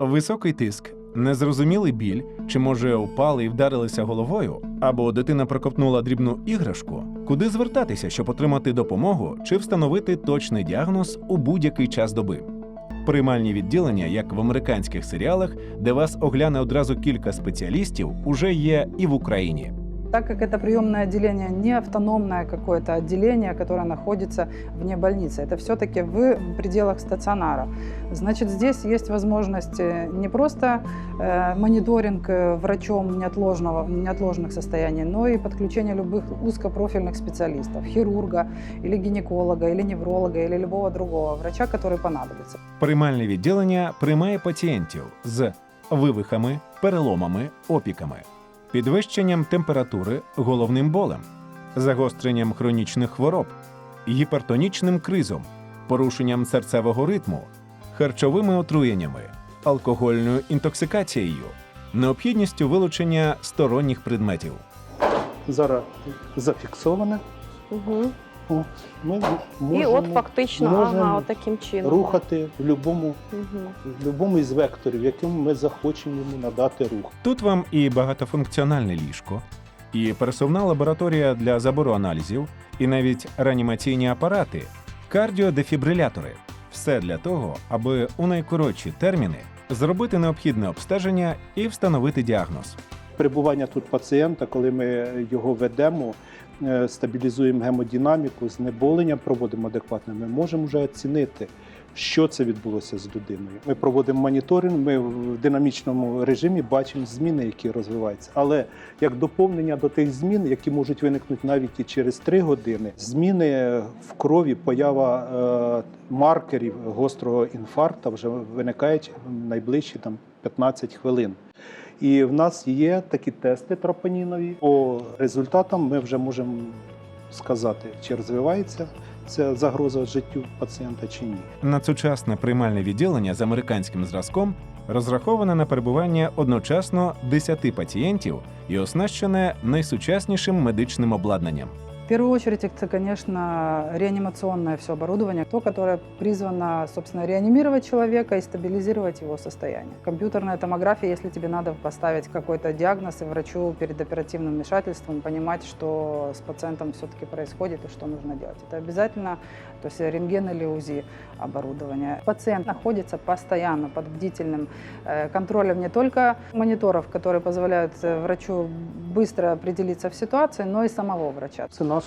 Високий тиск, незрозумілий біль, чи може упали і вдарилися головою, або дитина прокопнула дрібну іграшку. Куди звертатися, щоб отримати допомогу чи встановити точний діагноз у будь-який час доби? Приймальні відділення, як в американських серіалах, де вас огляне одразу кілька спеціалістів, уже є і в Україні. Так как это приемное отделение не автономное какое-то отделение, которое находится вне больницы, это все-таки в пределах стационара. Значит, здесь есть возможность э, не просто э, мониторинг э, врачом неотложного, неотложных состояний, но и подключение любых узкопрофильных специалистов, хирурга или гинеколога, или невролога, или любого другого врача, который понадобится. Приймальне відділення приймає пацієнтів з вивихами, переломами, опіками, Підвищенням температури, головним болем, загостренням хронічних хвороб, гіпертонічним кризом, порушенням серцевого ритму, харчовими отруєннями, алкогольною інтоксикацією, необхідністю вилучення сторонніх предметів. Зараз зафіксоване. Угу. О, Ми І от фактично, можемо ага, от таким чином. рухати в будь-якому Угу. із векторів, яким ми захочемо йому надати рух. Тут вам і багатофункціональне ліжко, і пересувна лабораторія для забору аналізів, і навіть реанімаційні апарати, кардіодефібрилятори. Все для того, аби у найкоротші терміни зробити необхідне обстеження і встановити діагноз. Перебування тут пацієнта, коли ми його ведемо, е, стабілізуємо гемодинаміку, знеболення проводимо адекватно, ми можемо вже оцінити, що це відбулося з людиною. Ми проводимо моніторинг, ми в динамічному режимі бачимо зміни, які розвиваються. Але як доповнення до тих змін, які можуть виникнути навіть і через 3 години, зміни в крові, поява е, маркерів гострого інфаркту вже виникають найближчі там 15 хвилин. І в нас є такі тести тропонінові. По результатам ми вже можемо сказати, чи розвивається ця загроза життю пацієнта чи ні. Надсучасне приймальне відділення з американським зразком розраховане на перебування одночасно 10 пацієнтів і оснащене найсучаснішим медичним обладнанням. В первую очередь, это, конечно, реанимационное все оборудование, то, которое призвано, собственно, реанимировать человека и стабилизировать его состояние. Компьютерная томография, если тебе надо поставить какой-то диагноз и врачу перед оперативным вмешательством понимать, что с пациентом все-таки происходит и что нужно делать. Это обязательно, то есть рентген или УЗИ оборудование. Пациент находится постоянно под бдительным э, контролем не только мониторов, которые позволяют э, врачу быстро определиться в ситуации, но и самого врача. Це наш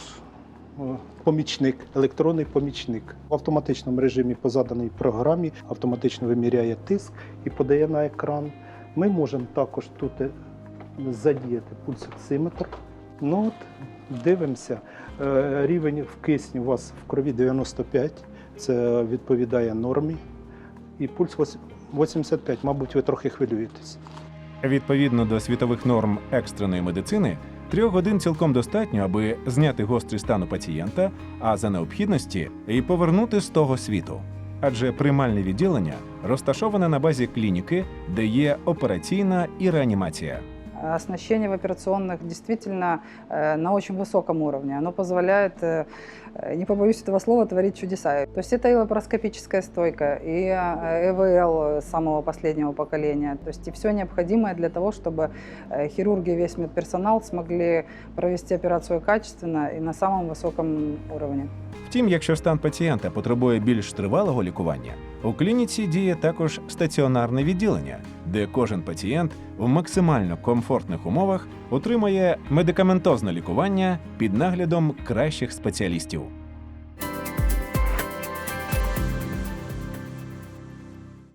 е, помічник, електронний помічник. В автоматичному режимі по заданій програмі автоматично виміряє тиск і подає на екран. Ми можемо також тут е, задіяти пульсоксиметр. Ну от, дивимося. Е, Рівень в кисні у вас в крові 95, це відповідає нормі. І пульс 85, мабуть, ви трохи хвилюєтесь. Відповідно до світових норм екстреної медицини, трьох годин цілком достатньо, аби зняти гострий стан у пацієнта, а за необхідності і повернути з того світу. Адже приймальне відділення розташоване на базі клініки, де є операційна і реанімація. Оснащение в операционных действительно э, на очень высоком уровне. Оно позволяет, э, э, не побоюсь этого слова, творить чудеса. То есть это и лапароскопическая стойка, и э, ЭВЛ самого последнего поколения. То есть и все необходимое для того, чтобы э, хирурги и весь медперсонал смогли провести операцию качественно и на самом высоком уровне. Втім, якщо стан пацієнта потребує більш тривалого лікування, у клініці діє також стаціонарне відділення, де кожен пацієнт в максимально комфортних умовах отримує медикаментозне лікування під наглядом кращих спеціалістів.